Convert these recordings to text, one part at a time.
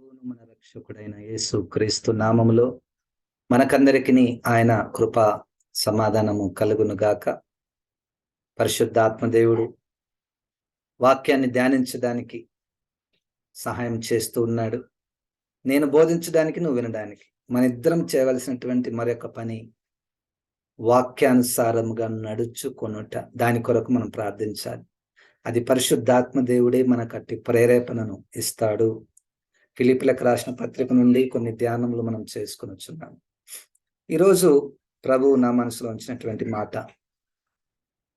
ప్రభువును మన రక్షకుడైన యేసు క్రీస్తు నామములో మనకందరికి ఆయన కృప సమాధానము కలుగును గాక. పరిశుద్ధాత్మదేవుడు వాక్యాన్ని ధ్యానించడానికి సహాయం చేస్తూ ఉన్నాడు. నేను బోధించడానికి నువ్వు వినడానికి మన ఇద్దరం చేయవలసినటువంటి మరొక పని వాక్యానుసారముగా నడుచుకొనుట దాని కొరకు మనం ప్రార్థించాలి. అది పరిశుద్ధాత్మ దేవుడే మనకట్టి ప్రేరేపణను ఇస్తాడు. ఫిలిపిలకు రాసిన పత్రిక నుండి కొన్ని ధ్యానములు మనం చేసుకుని వచ్చున్నాం. ఈరోజు ప్రభు నా మనసులో ఉంచినటువంటి మాట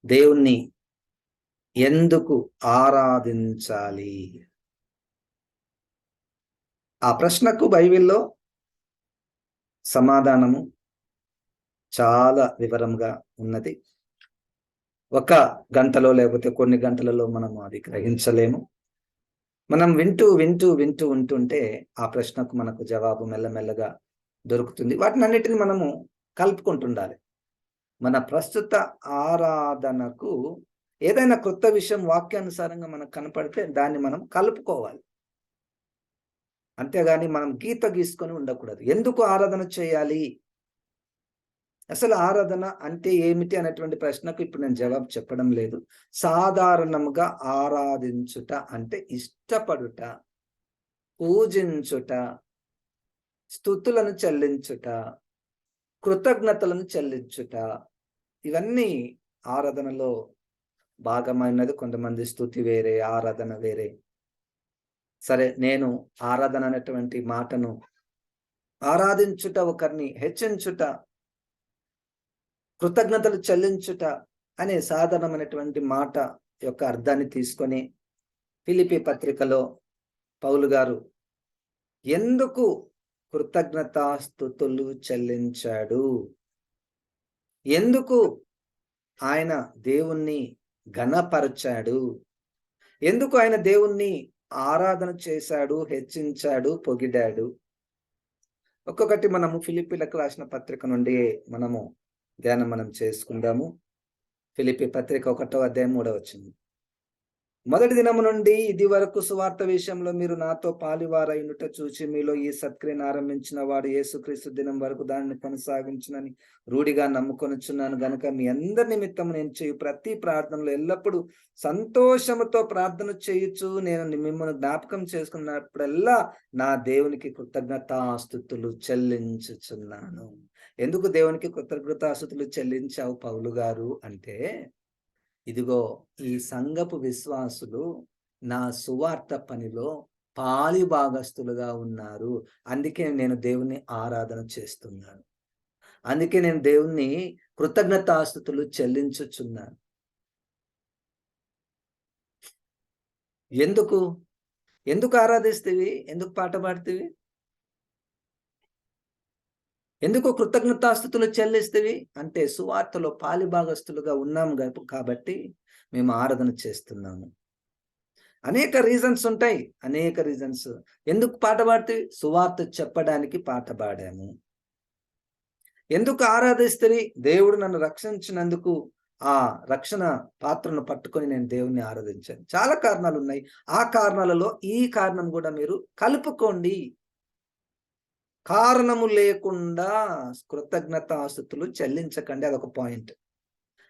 దేవుణ్ణి ఎందుకు ఆరాధించాలి? ఆ ప్రశ్నకు బైబిల్లో సమాధానము చాలా వివరంగా ఉన్నది. ఒక గంటలో లేకపోతే కొన్ని గంటలలో మనము అది గ్రహించలేము. మనం వింటూ వింటూ వింటూ ఉంటుంటే ఆ ప్రశ్నకు మనకు జవాబు మెల్లమెల్లగా దొరుకుతుంది. వాటిని అన్నిటిని మనము కలుపుకుంటుండాలి. మన ప్రస్తుత ఆరాధనకు ఏదైనా కొత్త విషయం వాక్యానుసారంగా మనకు కనపడితే దాన్ని మనం కలుపుకోవాలి. అంతేగాని మనం గీత గీసుకొని ఉండకూడదు. ఎందుకు ఆరాధన చేయాలి? అసలు ఆరాధన అంటే ఏమిటి అనేటువంటి ప్రశ్నకు ఇప్పుడు నేను జవాబు చెప్పడం లేదు. సాధారణంగా ఆరాధించుట అంటే ఇష్టపడుట పూజించుట స్థుతులను చెల్లించుట కృతజ్ఞతలను చెల్లించుట ఇవన్నీ ఆరాధనలో భాగమైనది. కొంతమంది స్థుతి వేరే ఆరాధన వేరే. సరే నేను ఆరాధన అనేటువంటి మాటను ఆరాధించుట ఒకరిని హెచ్చించుట కృతజ్ఞతలు చెల్లించుట అనే సాధారణమైనటువంటి మాట యొక్క అర్థాన్ని తీసుకొని ఫిలిపి పత్రికలో పౌలు గారు ఎందుకు కృతజ్ఞతాస్థుతులు చెల్లించాడు? ఎందుకు ఆయన దేవుణ్ణి ఘనపరచాడు? ఎందుకు ఆయన దేవుణ్ణి ఆరాధన చేశాడు హెచ్చించాడు పొగిడాడు? ఒక్కొక్కటి మనము ఫిలిపిలకు రాసిన పత్రిక నుండి మనము ధ్యానం మనం చేసుకుందాము. ఫిలిపి పత్రిక ఒకటో అధ్యాయం మూడో వచ్చింది మొదటి దినము నుండి ఇది వరకు సువార్త విషయంలో మీరు నాతో పాలివారైనట చూచి మీలో ఈ సత్క్రియను ఆరంభించిన వాడు యేసుక్రీస్తు దినం వరకు దానిని కొనసాగించునని రూఢిగా నమ్ముకొనుచున్నాను. గనుక మీ అందరి నిమిత్తం నేను చేయు ప్రతి ప్రార్థనలో ఎల్లప్పుడూ సంతోషముతో ప్రార్థన చేయొచ్చు నేను మిమ్మల్ని జ్ఞాపకం చేసుకున్నప్పుడల్లా నా దేవునికి కృతజ్ఞతాస్థుతులు చెల్లించుచున్నాను. ఎందుకు దేవునికి కృతజ్ఞతాస్థుతులు చెల్లించావు పౌలు గారు అంటే ఇదిగో ఈ సంఘపు విశ్వాసులు నా సువార్త పనిలో పాలి భాగస్తులుగా ఉన్నారు. అందుకే నేను దేవుణ్ణి ఆరాధన చేస్తున్నాను. అందుకే నేను దేవుణ్ణి కృతజ్ఞతాస్థుతులు చెల్లించుచున్నాను. ఎందుకు? ఎందుకు ఆరాధిస్తేవి? ఎందుకు పాట పాడుతీవి? ఎందుకు కృతజ్ఞతాస్థుతులు చెల్లిస్తేవి? అంటే సువార్తలో పాలిభాగస్తులుగా ఉన్నాము కాబట్టి మేము ఆరాధన చేస్తున్నాము. అనేక రీజన్స్ ఉంటాయి. అనేక రీజన్స్. ఎందుకు పాట పాడితే? సువార్త చెప్పడానికి పాట పాడాము. ఎందుకు ఆరాధిస్తే దేవుడు నన్ను రక్షించినందుకు ఆ రక్షణ పాత్రను పట్టుకొని నేను దేవుణ్ణి ఆరాధించాను. చాలా కారణాలు ఉన్నాయి. ఆ కారణాలలో ఈ కారణం కూడా మీరు కలుపుకోండి. కారణము లేకుండా కృతజ్ఞతాస్థుతులు చెల్లించకండి అదొక పాయింట్.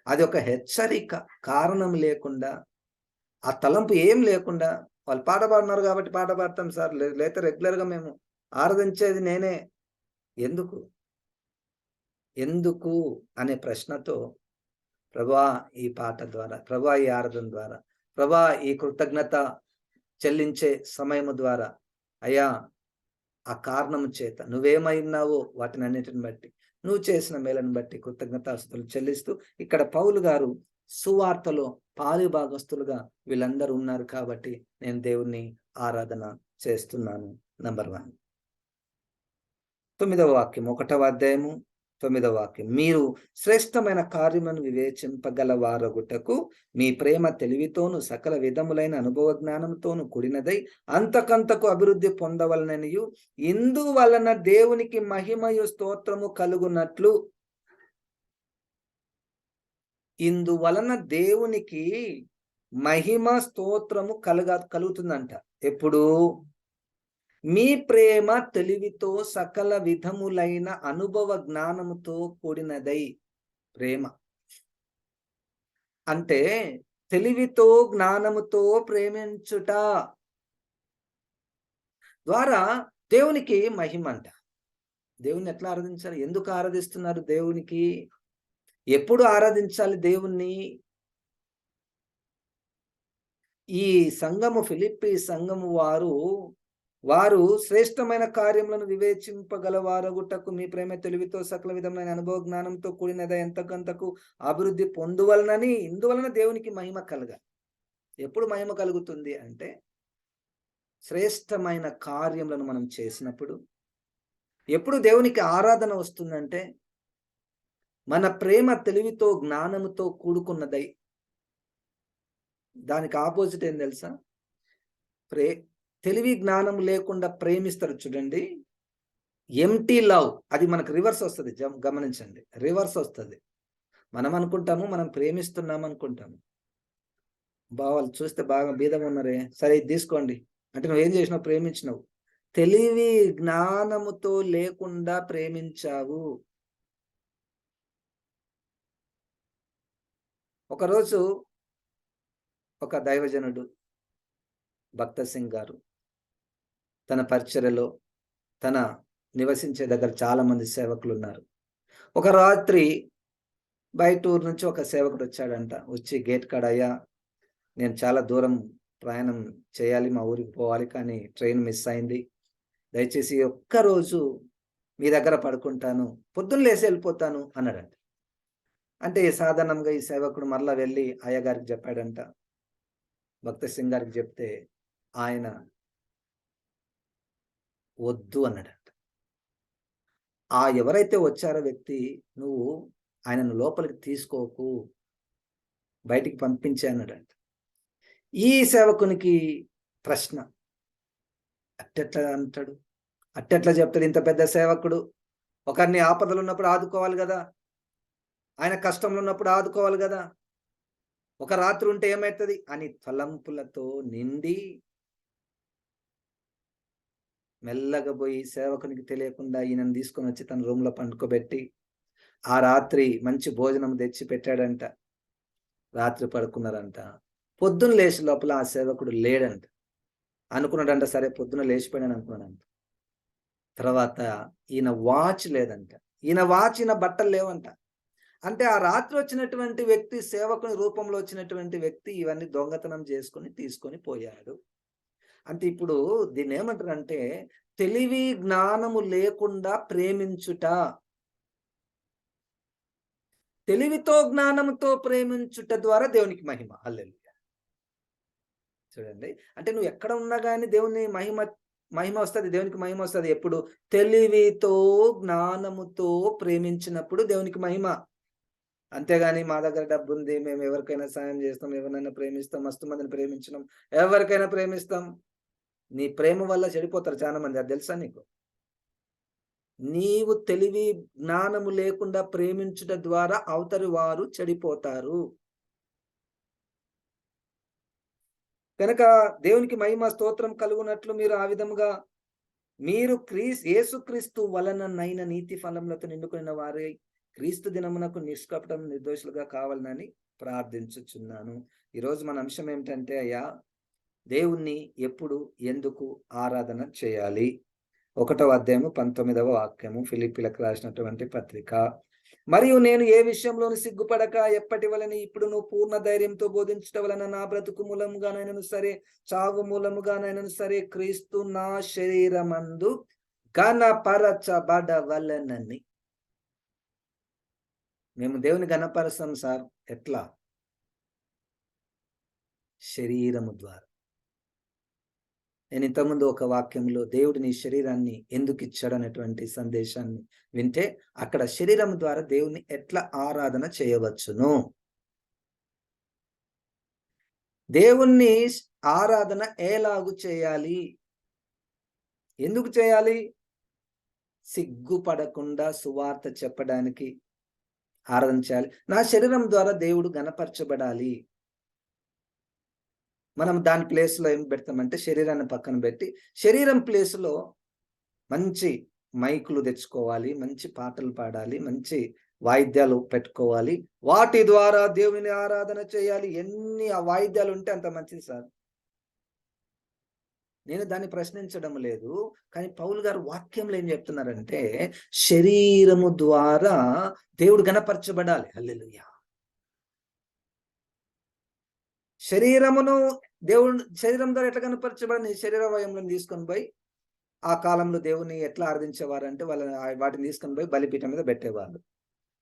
అది ఒక హెచ్చరిక కారణం లేకుండా ఆ తలంపు ఏం లేకుండా వాళ్ళు పాట పాడినారు కాబట్టి పాట పాడతాం సార్ లేకపోతే రెగ్యులర్గా మేము ఆరాధించేది నేనే. ఎందుకు? ఎందుకు అనే ప్రశ్నతో ప్రభా ఈ పాట ద్వారా ప్రభా ఈ ఆరాధన ద్వారా ప్రభా ఈ కృతజ్ఞత చెల్లించే సమయము ద్వారా అయ్యా ఆ కారణము చేత నువ్వేమైనావో వాటిని అన్నిటిని బట్టి నువ్వు చేసిన మేలను బట్టి కృతజ్ఞతాస్తులు చెల్లిస్తూ ఇక్కడ పౌలు గారు సువార్తలో పాలు భాగస్తులుగా వీళ్ళందరూ ఉన్నారు కాబట్టి నేను దేవుణ్ణి ఆరాధన చేస్తున్నాను. Number one. తొమ్మిదవ వాక్యం ఒకటవ అధ్యాయము తొమ్మిదవ వాక్యం. మీరు శ్రేష్టమైన కార్యములను వివేచింపగల వారగుటకు మీ ప్రేమ తెలివితోను సకల విధములైన అనుభవ జ్ఞానంతోను కూడినదై అంతకంతకు అభివృద్ధి పొందవలననియు ఇందువలన దేవునికి మహిమయు స్తోత్రము కలుగునట్లు. ఇందువలన దేవునికి మహిమ స్తోత్రము కలుగ కలుగుతుందంట. ఎప్పుడు? మీ ప్రేమ తెలివితో సకల విధములైన అనుభవ జ్ఞానముతో కూడినదై ప్రేమ. అంటే తెలివితో జ్ఞానముతో ప్రేమించుట ద్వారా దేవునికి మహిమ అంట. దేవుని ఎట్లా ఆరాధించాలి? ఎందుకు ఆరాధిస్తున్నారు దేవునికి? ఎప్పుడు ఆరాధించాలి దేవుణ్ణి? ఈ సంఘము ఫిలిప్పి సంఘము వారు వారు శ్రేష్టమైన కార్యములను వివేచింపగలవారగుటకు మీ ప్రేమ తెలివితో సకల విధమైన అనుభవ జ్ఞానంతో కూడినదా ఎంతకంతకు అభివృద్ధి పొందువలనని ఇందువలన దేవునికి మహిమ కలగ ఎప్పుడు మహిమ కలుగుతుంది అంటే శ్రేష్టమైన కార్యములను మనం చేసినప్పుడు ఎప్పుడు దేవునికి ఆరాధన వస్తుందంటే మన ప్రేమ తెలివితో జ్ఞానముతో కూడుకున్నదై దానికి ఆపోజిట్ ఏం తెలుసా? ప్రే తెలివి జ్ఞానం లేకుండా ప్రేమిస్తారు చూడండి. ఎంటీ లవ్ అది మనకు రివర్స్ వస్తుంది. గమనించండి. రివర్స్ వస్తుంది. మనం అనుకుంటాము మనం ప్రేమిస్తున్నాం అనుకుంటాము. బావాలు చూస్తే బాగా బీదం ఉన్నారే. సరే ఇది తీసుకోండి. అంటే నువ్వు ఏం చేసినావు? ప్రేమించినావు. తెలివి జ్ఞానముతో లేకుండా ప్రేమించావు. ఒకరోజు ఒక దైవజనుడు భక్త సింగ్ గారు తన పరిచర్యలో తన నివసించే దగ్గర చాలామంది సేవకులు ఉన్నారు ఒక రాత్రి బయట ఊరు నుంచి ఒక సేవకుడు వచ్చాడంట. వచ్చి గేట్ కాడ అయ్యా నేను చాలా దూరం ప్రయాణం చేయాలి మా ఊరికి పోవాలి కానీ ట్రైన్ మిస్ అయింది. దయచేసి ఒక్కరోజు మీ దగ్గర పడుకుంటాను పొద్దున్న లేసి వెళ్ళిపోతాను అన్నాడంట. అంటే సాధారణంగా ఈ సేవకుడు మరలా వెళ్ళి అయ్యగారికి చెప్పాడంట. భక్త సింగ్ గారికి చెప్తే ఆయన వద్దు అన్నాడంట. ఆ ఎవరైతే వచ్చారో వ్యక్తి నువ్వు ఆయనను లోపలికి తీసుకోకు బయటికి పంపించే అన్నాడంట. ఈ సేవకునికి ప్రశ్న అట్టెట్లా అంటాడు? అట్టెట్లా చెప్తాడు ఇంత పెద్ద సేవకుడు? ఒకరిని ఆపదలు ఉన్నప్పుడు ఆదుకోవాలి కదా. ఆయన కష్టంలో ఉన్నప్పుడు ఆదుకోవాలి కదా. ఒక రాత్రి ఉంటే ఏమవుతుంది అని తలంపులతో నిండి మెల్లగా పోయి సేవకునికి తెలియకుండా ఈయనను తీసుకొని వచ్చి తన రూమ్లో పండుకోబెట్టి ఆ రాత్రి మంచి భోజనం తెచ్చి పెట్టాడంట. రాత్రి పడుకున్నారంట. పొద్దున్న లేచి లోపల ఆ సేవకుడు లేడంట. అనుకున్నాడంట సరే పొద్దున లేచిపోయాను అనుకున్నాడంట. తర్వాత ఈయన వాచ్ లేదంట. ఈయన వాచ్ ఈయన బట్టలు లేవంట. అంటే ఆ రాత్రి వచ్చినటువంటి వ్యక్తి సేవకుని రూపంలో వచ్చినటువంటి వ్యక్తి ఇవన్నీ దొంగతనం చేసుకొని తీసుకొని పోయాడు. అంటే ఇప్పుడు దీన్ని ఏమంటారంటే తెలివి జ్ఞానము లేకుండా ప్రేమించుట. తెలివితో జ్ఞానముతో ప్రేమించుట ద్వారా దేవునికి మహిమ. అల్లెలు చూడండి. అంటే నువ్వు ఎక్కడ ఉన్నా కానీ దేవుని మహిమ మహిమ వస్తుంది దేవునికి మహిమ వస్తుంది. ఎప్పుడు? తెలివితో జ్ఞానముతో ప్రేమించినప్పుడు దేవునికి మహిమ. అంతేగాని మా దగ్గర డబ్బు ఉంది మేము ఎవరికైనా సాయం చేస్తాం ఎవరినైనా ప్రేమిస్తాం మస్తు మందిని ప్రేమించినాం ఎవరికైనా ప్రేమిస్తాం. నీ ప్రేమ వల్ల చెడిపోతారు చాలా మంది. అది తెలుసా నీకు? నీవు తెలివి జ్ఞానము లేకుండా ప్రేమించుట ద్వారా అవతరి వారు చెడిపోతారు. కనుక దేవునికి మహిమ స్తోత్రం కలుగునట్లు మీరు ఆ విధముగా మీరు క్రీస్ యేసుక్రీస్తు వలననైన నీతి ఫలములతో నిండుకున్న వారి క్రీస్తు దినమునకు నిష్కపటం నిర్దోషులుగా కావాలని ప్రార్థించుచున్నాను. ఈరోజు మన అంశం ఏమిటంటే అయ్యా దేవుణ్ణి ఎప్పుడు ఎందుకు ఆరాధన చేయాలి? ఒకటవ అధ్యాయము పంతొమ్మిదవ వాక్యము ఫిలిపిలకు రాసినటువంటి పత్రిక. మరియు నేను ఏ విషయంలోనూ సిగ్గుపడక ఎప్పటి వలని ఇప్పుడు నువ్వు పూర్ణ ధైర్యంతో బోధించటం వలన నా బ్రతుకు మూలముగానైనను సరే చావు మూలముగానైనను సరే క్రీస్తు నా శరీరమందు గణపరచబడవలనని మేము దేవుని గణపరచాం సార్. ఎట్లా? శరీరము ద్వారా. నేను ఇంతకుముందు ఒక వాక్యంలో దేవుడు నీ శరీరాన్ని ఎందుకు ఇచ్చాడు అనేటువంటి సందేశాన్ని వింటే అక్కడ శరీరం ద్వారా దేవుని ఎట్లా ఆరాధన చేయవచ్చును? దేవుణ్ణి ఆరాధన ఏలాగు చేయాలి? ఎందుకు చేయాలి? సిగ్గుపడకుండా సువార్త చెప్పడానికి ఆరాధన చేయాలి నా శరీరం ద్వారా దేవుడు గనపరచబడాలి మనం దాని ప్లేస్లో ఏం పెడతామంటే శరీరాన్ని పక్కన పెట్టి శరీరం ప్లేస్లో మంచి మైకులు తెచ్చుకోవాలి మంచి పాటలు పాడాలి మంచి వాయిద్యాలు పెట్టుకోవాలి. వాటి ద్వారా దేవుని ఆరాధన చేయాలి. ఎన్ని ఆ వాయిద్యాలు ఉంటే అంత మంచిది సార్. నేను దాన్ని ప్రశ్నించడం లేదు. కానీ పౌల్ గారు వాక్యంలో ఏం చెప్తున్నారంటే శరీరము ద్వారా దేవుడు గణపరచబడాలి. అల్లెలుయా శరీరమును దేవుడు శరీరం ద్వారా ఎట్లా కనపరచబడి శరీర వయంలో తీసుకొని పోయి ఆ కాలంలో దేవుని ఎట్లా ఆరాధించేవారంటే వాళ్ళ వాటిని తీసుకొని పోయి బలిపీఠం మీద పెట్టేవాళ్ళు.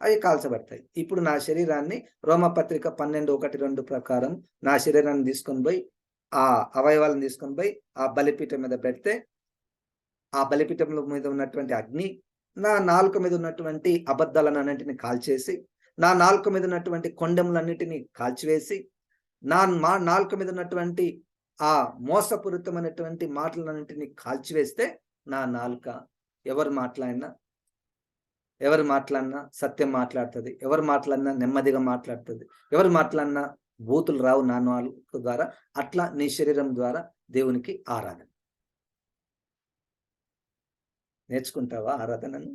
అవి కాల్చబడతాయి. ఇప్పుడు నా శరీరాన్ని రోమపత్రిక పన్నెండు ఒకటి రెండు ప్రకారం నా శరీరాన్ని తీసుకొని పోయి ఆ అవయవాలను తీసుకొని పోయి ఆ బలిపీఠం మీద పెడితే ఆ బలిపీఠం మీద ఉన్నటువంటి అగ్ని నా నాలుక మీద ఉన్నటువంటి అబద్ధాలను అన్నింటిని కాల్చేసి నా నాలుక మీద ఉన్నటువంటి కొండములన్నిటిని కాల్చివేసి నా మా నాలుక మీద ఉన్నటువంటి ఆ మోసపూరితమైనటువంటి మాటలన్నింటినీ కాల్చివేస్తే నా నాలుక ఎవరు మాట్లాడినా ఎవరు మాట్లాడినా సత్యం మాట్లాడుతుంది ఎవరు మాట్లాడినా నెమ్మదిగా మాట్లాడుతుంది ఎవరు మాట్లాడినా బూతులు రావు నా నాలుక ద్వారా అట్లా నీ శరీరం ద్వారా దేవునికి ఆరాధన. నేర్చుకుంటావా ఆరాధనను?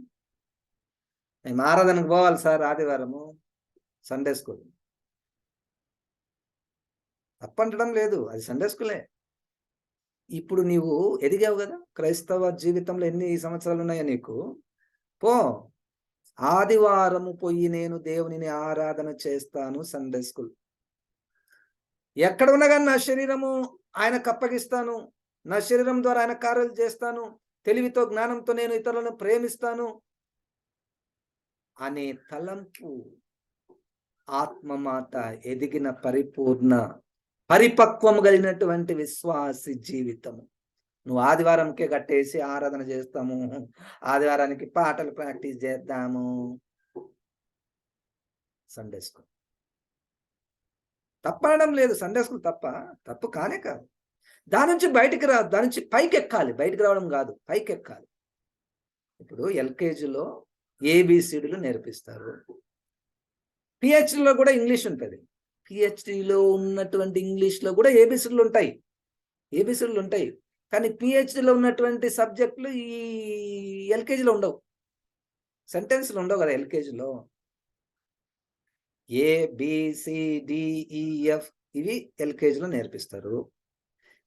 మేము ఆరాధనకు పోవాలి సార్ ఆదివారము సండే స్కూల్. తప్పంటడం లేదు. అది సండే స్కూలే. ఇప్పుడు నీవు ఎదిగావు కదా? క్రైస్తవ జీవితంలో ఎన్ని సంవత్సరాలు ఉన్నాయో నీకు? పో. ఆదివారము పోయి నేను దేవునిని ఆరాధన చేస్తాను సండే స్కూల్. ఎక్కడ ఉన్నా కానీ నా శరీరము ఆయనకు అప్పగిస్తాను నా శరీరం ద్వారా ఆయన కార్యాలు చేస్తాను. తెలివితో జ్ఞానంతో నేను ఇతరులను ప్రేమిస్తాను అనే తలంపు ఆత్మమాత ఎదిగిన పరిపూర్ణ పరిపక్వం కలిగినటువంటి విశ్వాసి జీవితము. నువ్వు ఆదివారంకే కట్టేసి ఆరాధన చేస్తాము. ఆదివారానికి పాటలు ప్రాక్టీస్ చేద్దాము. సండే స్కూల్ తప్పనడం లేదు. సండే స్కూల్ తప్ప తప్పు కానే కాదు. దాని నుంచి బయటికి రా దాని నుంచి పైకి ఎక్కాలి బయటికి రావడం కాదు. పైకి ఎక్కాలి ఇప్పుడు ఎల్కేజీలో ఏబిసిడీలు నేర్పిస్తారు. పిహెచ్డిలో కూడా ఇంగ్లీష్ ఉంటుంది. పిహెచ్డిలో ఉన్నటువంటి ఇంగ్లీష్లో కూడా ఏబిసిడీలు ఉంటాయి. ఏబిసిడ్లు ఉంటాయి. కానీ పిహెచ్డిలో ఉన్నటువంటి సబ్జెక్టులు ఈ ఎల్కేజీలో ఉండవు. సెంటెన్స్లు ఉండవు కదా ఎల్కేజీలో ఏ బిసిడిఈఎఫ్ ఇవి ఎల్కేజీలో నేర్పిస్తారు.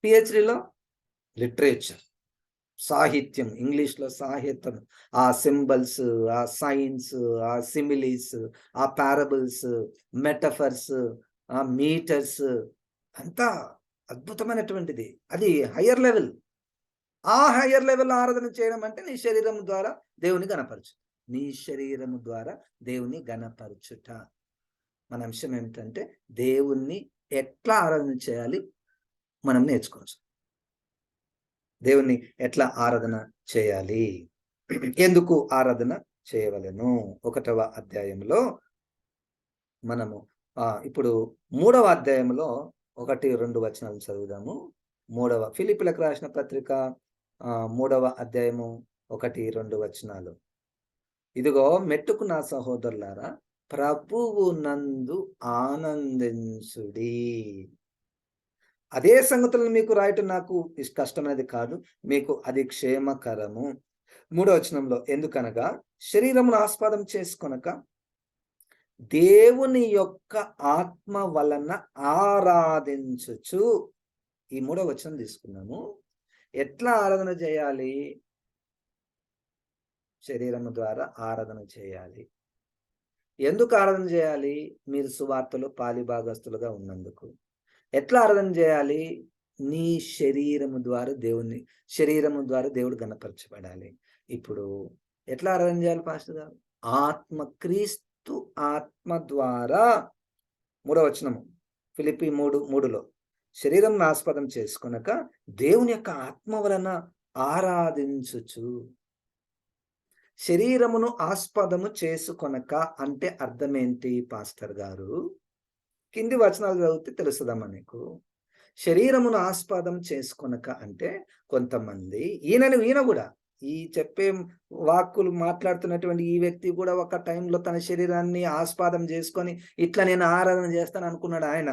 పిహెచ్డిలో లిటరేచర్ సాహిత్యం ఇంగ్లీష్లో సాహిత్యం. ఆ సింబల్స్ ఆ సైన్స్ ఆ సిమిలీస్ ఆ పారబుల్స్ మెటఫర్స్ ఆ మీటర్స్ అంతా అద్భుతమైనటువంటిది. అది హయ్యర్ లెవెల్. ఆ హయ్యర్ లెవెల్ ఆరాధన చేయడం అంటే నీ శరీరం ద్వారా దేవుని గణపరచు. నీ శరీరము ద్వారా దేవుని గణపరచుట. మన అంశం ఏమిటంటే దేవుణ్ణి ఎట్లా ఆరాధన చేయాలి మనం నేర్చుకోవచ్చు. దేవుణ్ణి ఎట్లా ఆరాధన చేయాలి? ఎందుకు ఆరాధన చేయవలను? ఒకటవ అధ్యాయంలో మనము ఇప్పుడు మూడవ అధ్యాయంలో ఒకటి రెండు వచనాలు చదువుదాము. మూడవ ఫిలిపిలకు రాసిన పత్రిక మూడవ అధ్యాయము ఒకటి రెండు వచనాలు. ఇదిగో మెట్టుకు నా సహోదరులారా ప్రభువు నందు ఆనందించుడి. అదే సంగతులను మీకు రాయటం నాకు కష్టమైనది కాదు మీకు అది క్షేమకరము. మూడవచనంలో ఎందుకనగా శరీరమును ఆస్పాదం చేసుకొనక దేవుని యొక్క ఆత్మ వలన ఆరాధించుచు. ఈ మూడో వచనం తీసుకున్నాము. ఎట్లా ఆరాధన చేయాలి? శరీరము ద్వారా ఆరాధన చేయాలి. ఎందుకు ఆరాధన చేయాలి? మీరు సువార్తలో పాలిభాగస్తులుగా ఉన్నందుకు. ఎట్లా ఆరాధన చేయాలి? నీ శరీరము ద్వారా దేవుని శరీరము ద్వారా దేవుడు గణపరచబడాలి ఇప్పుడు ఎట్లా ఆరాధన చేయాలి పాస్టర్ గారు? ఆత్మ క్రీస్తు ఆత్మ ద్వారా మూడవ వచనము ఫిలిపి మూడు మూడులో. శరీరం ఆస్పదం చేసుకునక దేవుని యొక్క ఆత్మ వలన ఆరాధించుచు. శరీరమును ఆస్పదము చేసుకొనక అంటే అర్థమేంటి పాస్టర్ గారు? కింది వచనాలు చదివితే తెలుస్తుందమ్మా నీకు. శరీరమును ఆస్పదం చేసుకొనక అంటే కొంతమంది ఈయనని ఈయన కూడా ఈ చెప్పే వాక్కులు మాట్లాడుతున్నటువంటి ఈ వ్యక్తి కూడా ఒక టైంలో తన శరీరాన్ని ఆస్పాదం చేసుకొని ఇట్లా నేను ఆరాధన చేస్తాను అనుకున్నాడు ఆయన.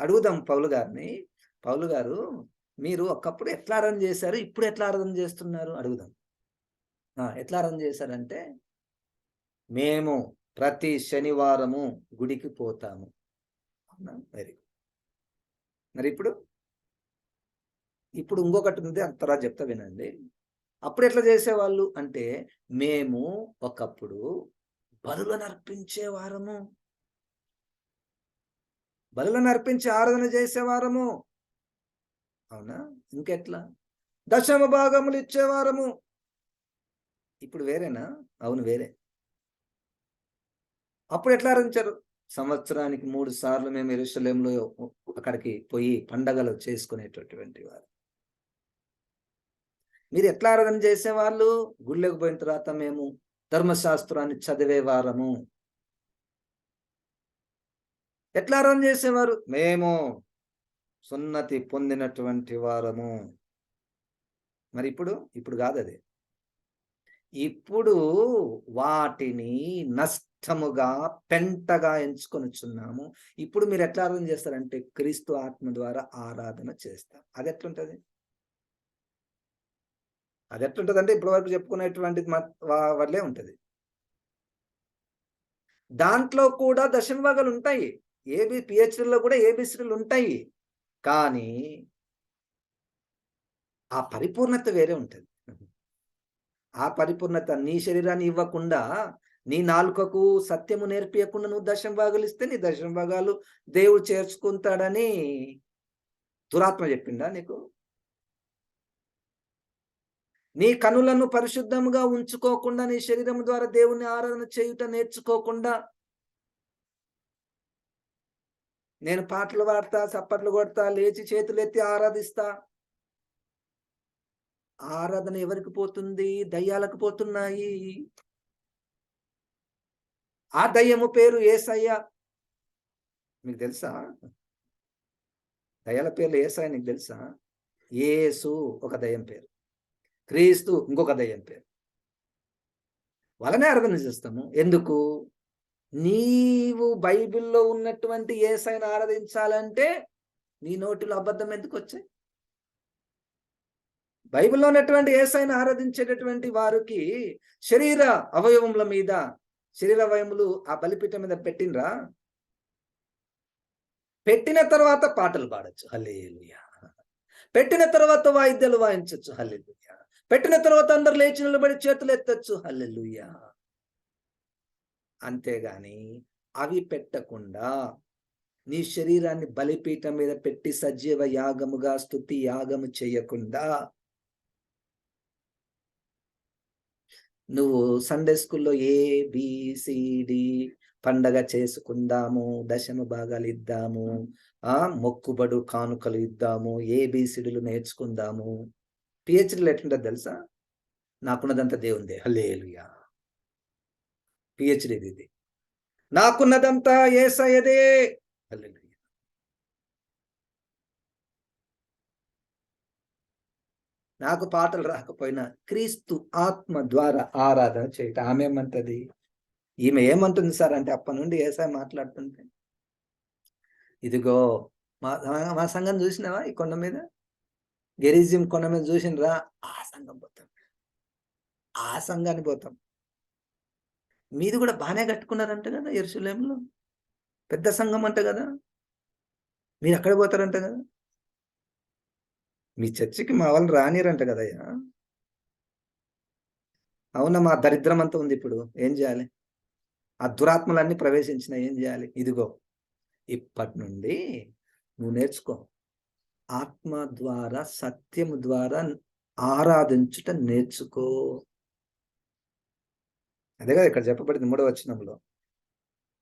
అడుగుదాం పౌలు గారిని. పౌలు గారు మీరు ఒకప్పుడు ఎట్లా ఆరాధన చేశారు? ఇప్పుడు ఎట్లా ఆరాధన చేస్తున్నారు? అడుగుదాం. ఎట్లా ఆరాధన చేశారంటే మేము ప్రతి శనివారము గుడికి పోతాము. Very good. మరి ఇప్పుడు? ఇప్పుడు ఇంకొకటి ఉంది అంతరా చెప్తా వినండి. అప్పుడు ఎట్లా చేసేవాళ్ళు అంటే మేము ఒకప్పుడు బలులను అర్పించేవారము బలులను అర్పించి ఆరాధన చేసేవారము అవునా? ఇంకెట్లా? దశమ భాగములు ఇచ్చేవారము ఇప్పుడు వేరేనా? అవును వేరే. అప్పుడు ఎట్లా ఆరాధించారు? సంవత్సరానికి మూడు సార్లు మేము ఎరుసలేంలో అక్కడికి పోయి పండగలు చేసుకునేటటువంటి వారు. మీరు ఎట్లా ఆరాధన చేసేవాళ్ళు? గుళ్ళకు పోయిన తర్వాత మేము ధర్మశాస్త్రాన్ని చదివేవారము ఎట్లా ఆరాధన చేసేవారు? మేము సున్నతి పొందినటువంటి వారము మరి ఇప్పుడు? ఇప్పుడు కాదు అది. ఇప్పుడు వాటిని నష్టముగా పెంటగా ఎంచుకొనిచున్నాము. ఇప్పుడు మీరు ఎట్లా ఆరాధన చేస్తారంటే క్రీస్తు ఆత్మ ద్వారా ఆరాధన చేస్తాం. అది ఎట్లుంటుంది? అది ఎట్లుంటుంది అంటే ఇప్పటి వరకు చెప్పుకునేటువంటి వల్లే ఉంటుంది. దాంట్లో కూడా దశమభాగాలు ఉంటాయి. ఏబి పిహెచ్డీలో కూడా ఏబిసిడీలు ఉంటాయి. కానీ ఆ పరిపూర్ణత వేరే ఉంటుంది. ఆ పరిపూర్ణత నీ శరీరాన్ని ఇవ్వకుండా నీ నాలుకకు సత్యము నేర్పియకుండా నువ్వు దశం భాగాలు ఇస్తే నీ దశం భాగాలు దేవుడు చేర్చుకుంటాడని దురాత్మ చెప్పిందా నీకు? నీ కనులను పరిశుద్ధంగా ఉంచుకోకుండా నీ శరీరం ద్వారా దేవుని ఆరాధన చేయుట నేర్చుకోకుండా. నేను పాటలు పాడతా చప్పట్లు కొడతా లేచి చేతులు ఎత్తి ఆరాధిస్తా. ఆరాధన ఎవరికి పోతుంది? దయ్యాలకు పోతున్నాయి. ఆ దయ్యము పేరు ఏసయ్య. మీకు తెలుసా? దయ్యాల పేర్లు ఏసయ్య నీకు తెలుసా? ఏసు ఒక దయ్యం పేరు. క్రీస్తు ఇంకొక దయ్యం పేరు. వాళ్ళనే ఆరాధన చేస్తాము. ఎందుకు? నీవు బైబిల్లో ఉన్నటువంటి ఏసైనా ఆరాధించాలంటే నీ నోటిలో అబద్ధం ఎందుకు వచ్చాయి బైబిల్లో ఉన్నటువంటి ఏసైనా ఆరాధించేటటువంటి వారికి శరీర అవయవముల మీద శరీర అవయములు ఆ బలిపీఠం మీద పెట్టినరా పెట్టిన తర్వాత పాటలు పాడచ్చు. హల్లేలుయా. పెట్టిన తర్వాత వాయిద్యాలు వాయించవచ్చు హల్లెలుయా. పెట్టిన తర్వాత అందరు లేచి నిలబడి చేతులు ఎత్తచ్చు. హల్లెలుయా. అంతేగాని అవి పెట్టకుండా నీ శరీరాన్ని బలిపీఠం మీద పెట్టి సజీవ యాగముగా స్థుతి యాగము చేయకుండా నువ్వు సండే స్కూల్లో ఏ బిసిడి పండగ చేసుకుందాము దశమ భాగాలు ఇద్దాము ఆ మొక్కుబడు కానుకలు ఇద్దాము ఏబిసిడులు నేర్చుకుందాము. పిహెచ్డీలు ఎట్లుంటుంది తెలుసా? నాకున్నదంతా దేవుందే హలేలుయా పిహెచ్డి ఇది. నాకున్నదంతా ఏసయదే హల్లేలుయా. నాకు పాటలు రాకపోయినా క్రీస్తు ఆత్మ ద్వారా ఆరాధన చేయటం ఆమె ఏమంటది? ఈమె ఏమంటుంది సార్ అంటే అప్పటి నుండి ఏసాయి మాట్లాడుతుంటే. ఇదిగో మా మా సంఘం చూసినావా ఈ కొండ మీద? గెరిజిం కొండ మీద చూసినరా? ఆ సంఘం పోతాం. ఆ సంఘాన్ని పోతాం. మీది కూడా బాగానే కట్టుకున్నారంట కదా ఎరుసలేంలో పెద్ద సంఘం అంట కదా? మీరు అక్కడ పోతారంట కదా? మీ చర్చికి మా వాళ్ళు రానిరంట కదయ్యా అవునా మా దరిద్రం అంతా ఉంది ఇప్పుడు. ఏం చేయాలి? ఆ దురాత్మలన్నీ ప్రవేశించిన ఏం చేయాలి? ఇదిగో ఇప్పటి నుండి నువ్వు నేర్చుకో. ఆత్మ ద్వారా సత్యము ద్వారా ఆరాధించుట నేర్చుకో. అదే కదా ఇక్కడ చెప్పబడింది మూడవ వచనంలో.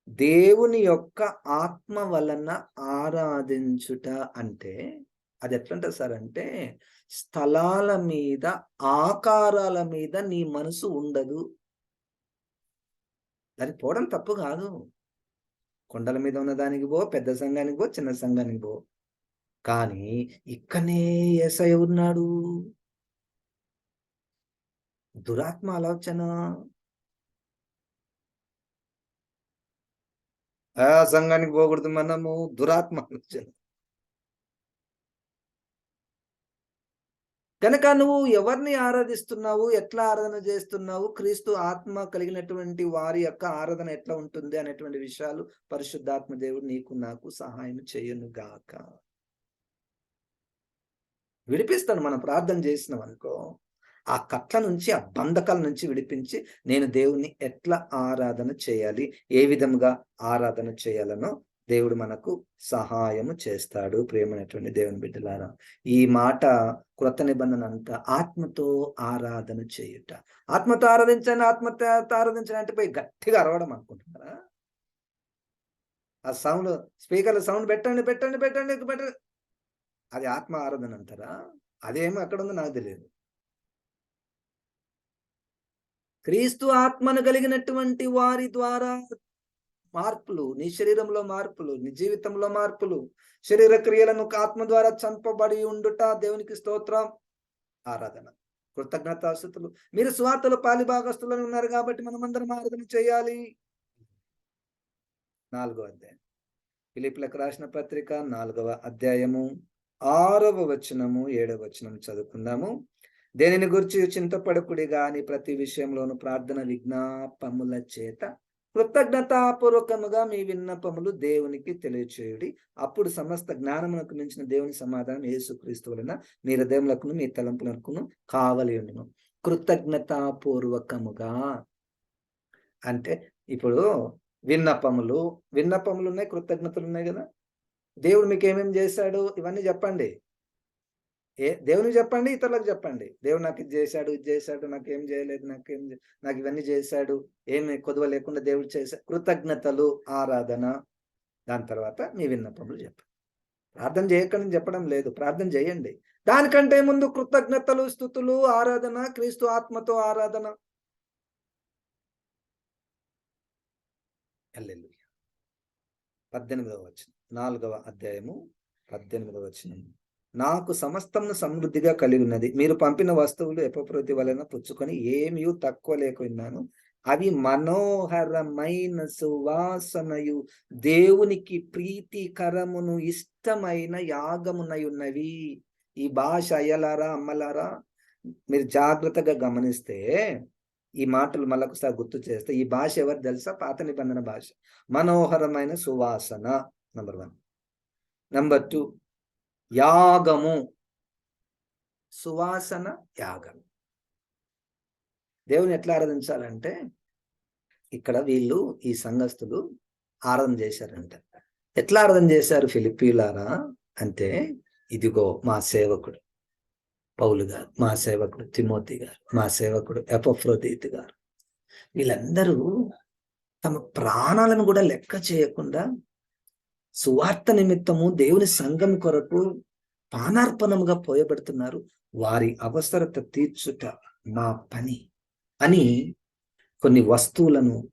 దేవుని యొక్క ఆత్మ వలన ఆరాధించుట అంటే అది ఎట్లంటారు సార్ అంటే స్థలాల మీద ఆకారాల మీద నీ మనసు ఉండదు. దానికి పోవడం తప్పు కాదు. కొండల మీద ఉన్న దానికి పో పెద్ద సంఘానికి పో చిన్న సంఘానికి పో. కానీ ఇక్కడనే ఏసై ఉన్నాడు. దురాత్మ ఆలోచన. ఆ సంఘానికి పోకూడదు మనము దురాత్మ ఆలోచన. కనుక నువ్వు ఎవరిని ఆరాధిస్తున్నావు ఎట్లా ఆరాధన చేస్తున్నావు? క్రీస్తు ఆత్మ కలిగినటువంటి వారి యొక్క ఆరాధన ఎట్లా ఉంటుంది అనేటువంటి విషయాలు పరిశుద్ధాత్మ దేవుడు నీకు నాకు సహాయం చేయను గాక విడిపిస్తాను. మనం ప్రార్థన చేసినాం అనుకో ఆ కట్ల నుంచి ఆ బంధకాల నుంచి విడిపించి నేను దేవుణ్ణి ఎట్లా ఆరాధన చేయాలి? ఏ విధముగా ఆరాధన చేయాలనో దేవుడు మనకు సహాయము చేస్తాడు. ప్రేమైనటువంటి దేవుని బిడ్డలారా ఈ మాట క్రొత్త నిబంధన అంతా ఆత్మతో ఆరాధన చేయుట. ఆత్మతో ఆరాధించండి ఆత్మతో ఆరాధించండి అంటే పోయి గట్టిగా అరవడం అనుకుంటున్నారా? ఆ సౌండ్ స్పీకర్ల సౌండ్ పెట్టండి పెట్టండి పెట్టండి పెట్టండి. అది ఆత్మ ఆరాధన అంటారా? అదేమో అక్కడ ఉందో నాకు తెలియదు. క్రీస్తు ఆత్మను కలిగినటువంటి వారి ద్వారా మార్పులు నీ శరీరంలో మార్పులు నీ జీవితంలో మార్పులు శరీర క్రియలను ఆత్మ ద్వారా చంపబడి ఉండుట దేవునికి స్తోత్రం. ఆరాధన. కృతజ్ఞతాస్థుతులు. మీరు స్వార్థలు పాలిభాగస్తులను ఉన్నారు కాబట్టి మనం అందరం ఆరాధన చేయాలి. నాలుగో అధ్యాయం. పిలిపిలకు రాసిన పత్రిక నాలుగవ అధ్యాయము. ఆరవ వచనము ఏడవ వచనం చదువుకుందాము. దేనిని గురించి చింతపడకుడి గాని ప్రతి విషయంలోను ప్రార్థన విజ్ఞాపముల చేత కృతజ్ఞతాపూర్వకముగా మీ విన్నపములు దేవునికి తెలియచేయుడి. అప్పుడు సమస్త జ్ఞానమునకు మించిన దేవుని సమాధానం యేసుక్రీస్తు వలన మీ హృదయములకును మీ తలంపులకును కావలి ఉండును. కృతజ్ఞతాపూర్వకముగా అంటే ఇప్పుడు విన్నపములు విన్నపములు ఉన్నాయి కృతజ్ఞతలు ఉన్నాయి కదా? దేవుడు మీకు ఏమేమి చేశాడు? ఇవన్నీ చెప్పండి. ఏ దేవునికి చెప్పండి ఇతరులకు చెప్పండి. దేవుడు నాకు ఇది చేశాడు ఇది చేశాడు నాకు ఏం చేయలేదు నాకు ఏం నాకు ఇవన్నీ చేశాడు. ఏమి కొదవ లేకుండా దేవుడు చేశాడు కృతజ్ఞతలు ఆరాధన. దాని తర్వాత మీ విన్నపములు చెప్పండి ప్రార్థన చేయకండి చెప్పడం లేదు ప్రార్థన చేయండి. దానికంటే ముందు కృతజ్ఞతలు స్థుతులు ఆరాధన క్రీస్తు ఆత్మతో ఆరాధన. పద్దెనిమిదవ వచ్చింది నాలుగవ అధ్యాయము పద్దెనిమిదవ వచ్చిన నాకు సమస్తమును సమృద్ధిగా కలిగి ఉన్నది మీరు పంపిన వస్తువులు ఎపప్రతి వలన పుచ్చుకొని ఏమీ తక్కువ లేకున్నాను. అవి మనోహరమైన సువాసనయు దేవునికి ప్రీతికరమును ఇష్టమైన యాగమునై ఉన్నవి ఈ భాష అయ్యలారా అమ్మలారా? మీరు జాగ్రత్తగా గమనిస్తే ఈ మాటలు మళ్ళొకసారి గుర్తు చేస్తే ఈ భాష ఎవరు తెలుసా? పాత నిబంధన భాష. మనోహరమైన సువాసన. నంబర్ వన్ నంబర్ టూ యాగము సువాసన యాగం దేవుని ఎట్లా ఆరాధించాలంటే ఇక్కడ వీళ్ళు ఈ సంఘస్థులు ఆరాధన చేశారంట. ఎట్లా ఆరాధన చేశారు ఫిలిపీలారా అంటే ఇదిగో మా సేవకుడు పౌలు గారు మా సేవకుడు తిమోతి గారు మా సేవకుడు ఎపఫ్రోదీత్ గారు. వీళ్ళందరూ తమ ప్రాణాలను కూడా లెక్క చేయకుండా సువార్త నిమిత్తము దేవుని సంఘం కొరకు పానార్పణముగా పోయబడుతున్నారు. వారి అవసరత తీర్చుట మా పని అని కొన్ని వస్తువులను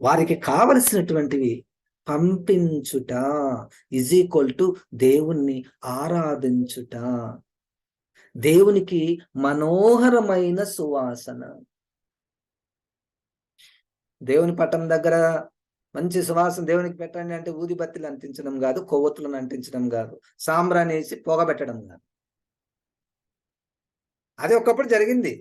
వారికి కావలసినటువంటివి పంపించుట. ఈజ్ ఈక్వల్ టు దేవుణ్ణి ఆరాధించుట. దేవునికి మనోహరమైన సువాసన. దేవుని పటం దగ్గర మంచి సువాసన దేవునికి పెట్టండి అంటే ఊదిబత్తిలు అంటించడం కాదు కొవ్వొత్తులను అంటించడం కాదు సాంబ్రాన్ని వేసి పొగబెట్టడం కాదు. అది ఒకప్పుడు జరిగింది.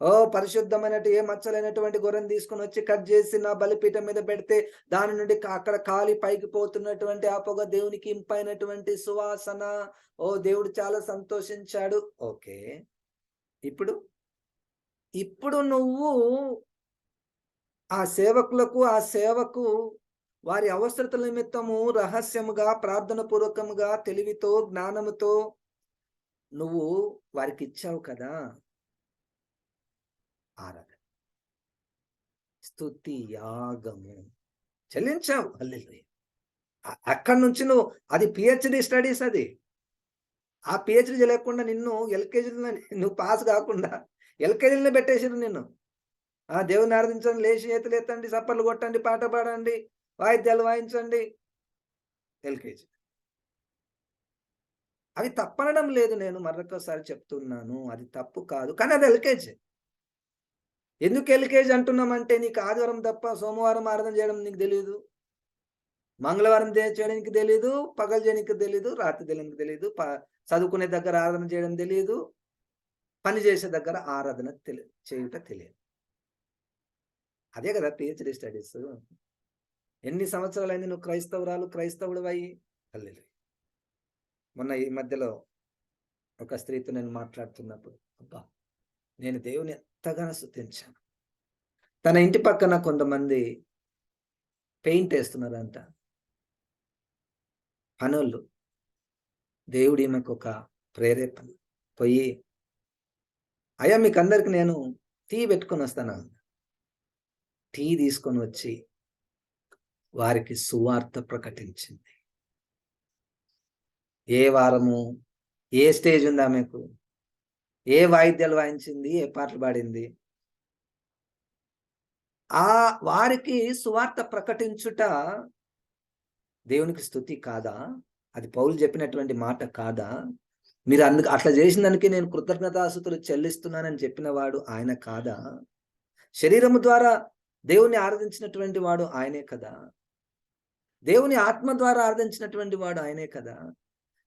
ఓ పరిశుద్ధమైనట్టు ఏ మచ్చలైనటువంటి గొర్రెను తీసుకుని వచ్చి కట్ చేసి నా బలిపీఠం మీద పెడితే దాని నుండి అక్కడ కాలి పైకి పోతున్నటువంటి ఆ పొగ దేవునికి ఇంపైనటువంటి సువాసన. ఓ దేవుడు చాలా సంతోషించాడు. ఓకే. ఇప్పుడు? ఇప్పుడు నువ్వు ఆ సేవకులకు ఆ సేవకు వారి అవసరతల నిమిత్తము రహస్యముగా ప్రార్థన పూర్వకముగా తెలివితో జ్ఞానముతో నువ్వు వారికి ఇచ్చావు కదా. ఆరాధన. స్థుతి యాగము. చెల్లించావు. అల్లెలు అక్కడి నుంచి నువ్వు అది పిహెచ్డి స్టడీస్ అది. ఆ పిహెచ్డి లేకుండా నిన్ను ఎల్కేజీలో నువ్వు పాస్ కాకుండా ఎల్కేజీలో పెట్టేసారు నిన్ను. ఆ దేవుని ఆరాధించండి లేచి చేతులు ఎత్తండి సప్పలు కొట్టండి పాట పాడండి వాయిద్యాలు వాయించండి. ఎల్కేజీ. అవి తప్పనడం లేదు నేను మరొకసారి చెప్తున్నాను. అది తప్పు కాదు కానీ అది ఎల్కేజీ. ఎందుకు ఎల్కేజీ అంటున్నామంటే నీకు ఆదివారం తప్ప సోమవారం ఆరాధన చేయడం నీకు తెలియదు మంగళవారం చేయడానికి తెలియదు పగలు చేయడానికి తెలియదు రాత్రి తెలియడానికి తెలియదు చదువుకునే దగ్గర ఆరాధన చేయడం తెలియదు పని చేసే దగ్గర ఆరాధన తెలి చేయుట తెలియదు. అదే కదా పిహెచ్డి స్టడీస్ ఎన్ని సంవత్సరాలు అయింది నువ్వు క్రైస్తవురాలు క్రైస్తవుడు అయ్యి తల్లి మొన్న ఈ మధ్యలో ఒక స్త్రీతో నేను మాట్లాడుతున్నప్పుడు అబ్బా నేను దేవుని ఎంతగానో శుద్ధించాను తన ఇంటి పక్కన కొంతమంది పెయింట్ వేస్తున్నారంట. పనులు. దేవుడి ఈమెకు ఒక ప్రేరేపణ. పోయి అయ్యా మీకు అందరికి నేను టీ పెట్టుకొని వస్తాను టీ తీసుకొని వచ్చి వారికి సువార్త ప్రకటించింది. ఏ వారము ఏ స్టేజ్ ఉంది ఆమెకు? ఏ వాయిద్యాలు వాయించింది? ఏ పాటలు పాడింది? ఆ వారికి సువార్త ప్రకటించుట దేవునికి స్థుతి కాదా? అది పౌలు చెప్పినటువంటి మాట కాదా? మీరు అందుకు అట్లా చేసిన దానికి నేను కృతజ్ఞతాసుతులు చెల్లిస్తున్నానని చెప్పినవాడు ఆయన కాదా? శరీరము ద్వారా దేవుని ఆరాధించినటువంటి వాడు ఆయనే కదా. దేవుని ఆత్మ ద్వారా ఆరాధించినటువంటి వాడు ఆయనే కదా.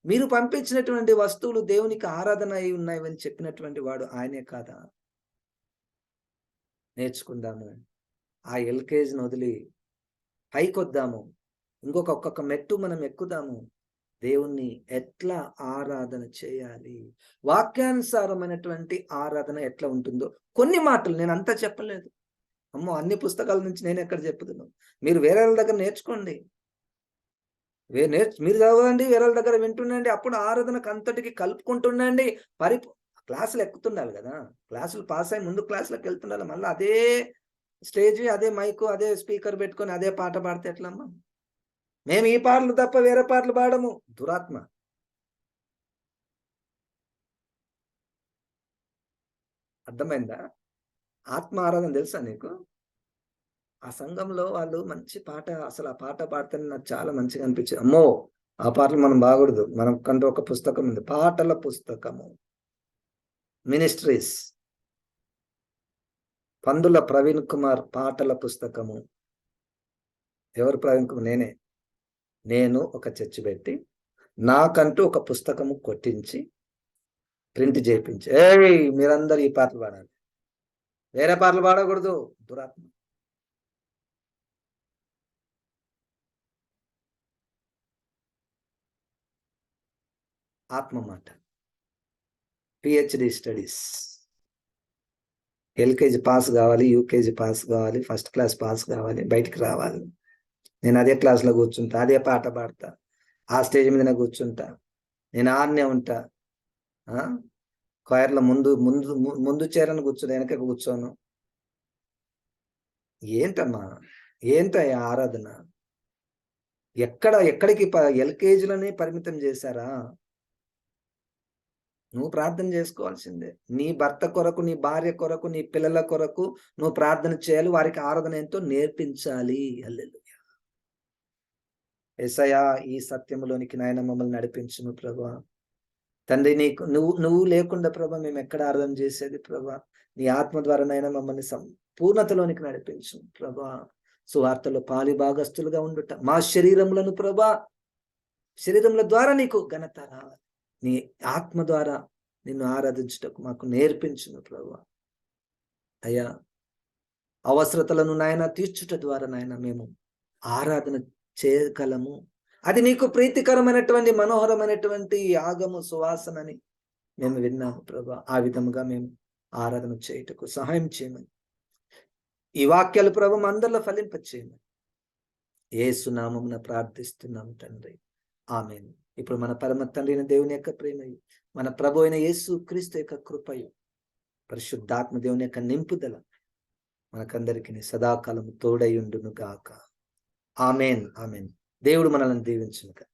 మీరు పంపించినటువంటి వస్తువులు దేవునికి ఆరాధన అయి ఉన్నాయని చెప్పినటువంటి వాడు ఆయనే కాదా? నేర్చుకుందాము. ఆ ఎల్కేజీని వదిలి పైకొద్దాము. ఇంకొక ఒక్కొక్క మెట్టు మనం ఎక్కుదాము. దేవుణ్ణి ఎట్లా ఆరాధన చేయాలి? వాక్యానుసారమైనటువంటి ఆరాధన ఎట్లా ఉంటుందో. కొన్ని మాటలు నేను అంతా చెప్పలేదు. అమ్మో అన్ని పుస్తకాల నుంచి నేను ఎక్కడ చెప్పుతున్నాను మీరు వేరే వాళ్ళ దగ్గర నేర్చుకోండి. నేర్చు మీరు చదవండి వేరే దగ్గర వింటుండండి అప్పుడు ఆరాధనకు అంతటికి కలుపుకుంటుండండి. పరి క్లాసులు ఎక్కుతుండాలి కదా? క్లాసులు పాస్ అయి ముందు క్లాసులకు వెళ్తుండాలి. మళ్ళీ అదే స్టేజ్ అదే మైకు అదే స్పీకర్ పెట్టుకొని అదే పాట పాడితే ఎట్లమ్మా? మేము ఈ పాటలు తప్ప వేరే పాటలు పాడము. దురాత్మ. అర్థమైందా? ఆత్మ ఆరాధన తెలుసా నీకు? ఆ సంఘంలో వాళ్ళు మంచి పాట అసలు ఆ పాట పాడితే నాకు చాలా మంచిగా అనిపించింది. అమ్మో ఆ పాటలు మనం బాగూడదు. మనం కంటే ఒక పుస్తకం ఉంది. పాటల పుస్తకము. మినిస్ట్రీస్. పందుల ప్రవీణ్ కుమార్ పాటల పుస్తకము. ఎవరు ప్రవీణ్ కుమార్? నేనే. నేను ఒక చర్చి పెట్టి నాకంటూ ఒక పుస్తకము కొట్టించి ప్రింట్ చేయించి ఏ మీరందరూ ఈ పాటలు పాడాలి. వేరే పాటలు పాడకూడదు. దురాత్మ. ఆత్మ మాట పిహెచ్డి స్టడీస్ ఎల్కేజీ పాస్ కావాలి యూకేజీ పాస్ కావాలి ఫస్ట్ క్లాస్ పాస్ కావాలి బయటికి రావాలి. నేను అదే క్లాస్లో కూర్చుంటా అదే పాట పాడతా. ఆ స్టేజ్ మీద కూర్చుంటా. నేను ఆడనే ఉంటా. క్వైర్ల ముందు ముందు ముందు చేరని కూర్చోను వెనక కూర్చోను. ఏంటమ్మా? ఏంట ఆరాధన? ఎక్కడ ఎక్కడికి ఎల్కేజీలోనే పరిమితం చేశారా? నువ్వు ప్రార్థన చేసుకోవాల్సిందే. నీ భర్త కొరకు నీ భార్య కొరకు నీ పిల్లల కొరకు నువ్వు ప్రార్థన చేయాలి వారికి ఆరాధన ఎంతో నేర్పించాలి. అల్లెలు ఎసయా ఈ సత్యములోనికి నాయన మమ్మల్ని నడిపించును ప్రభా. తండ్రి నీకు నువ్వు నువ్వు లేకుండా ప్రభా మేము ఎక్కడ ఆరాధన చేసేది ప్రభా? నీ ఆత్మ ద్వారా నైనా మమ్మల్ని సంపూర్ణతలోనికి నడిపించు ప్రభా. సువార్తలో పాలి భాగస్తులుగా ఉండుట. మా శరీరములను ప్రభా శరీరముల ద్వారా నీకు ఘనత రావాలి. నీ ఆత్మ ద్వారా నిన్ను ఆరాధించుటకు మాకు నేర్పించును ప్రభా. అయ్యా అవసరతలను నాయన తీర్చుట ద్వారా నాయన మేము ఆరాధన చేయగలము. అది నీకు ప్రీతికరమైనటువంటి మనోహరమైనటువంటి యాగము సువాసనని మేము విన్నాము ప్రభా. ఆ విధముగా మేము ఆరాధన చేయుటకు సహాయం చేయమని. ఈ వాక్యాలు ప్రభు అందరిలో ఫలింపచేయమని. ఏ సునామమున ప్రార్థిస్తున్నాము తండ్రి. ఆమె ఇప్పుడు మన పరమ తండ్రి దేవుని యొక్క ప్రేమయు మన ప్రభు అయిన యేసు క్రీస్తు యొక్క కృపయు పరిశుద్ధాత్మ దేవుని యొక్క నింపుదల మనకందరికి సదాకాలం తోడై ఉండును గాక ఆమెన్. ఆమెన్. దేవుడు మనల్ని దీవించునుగా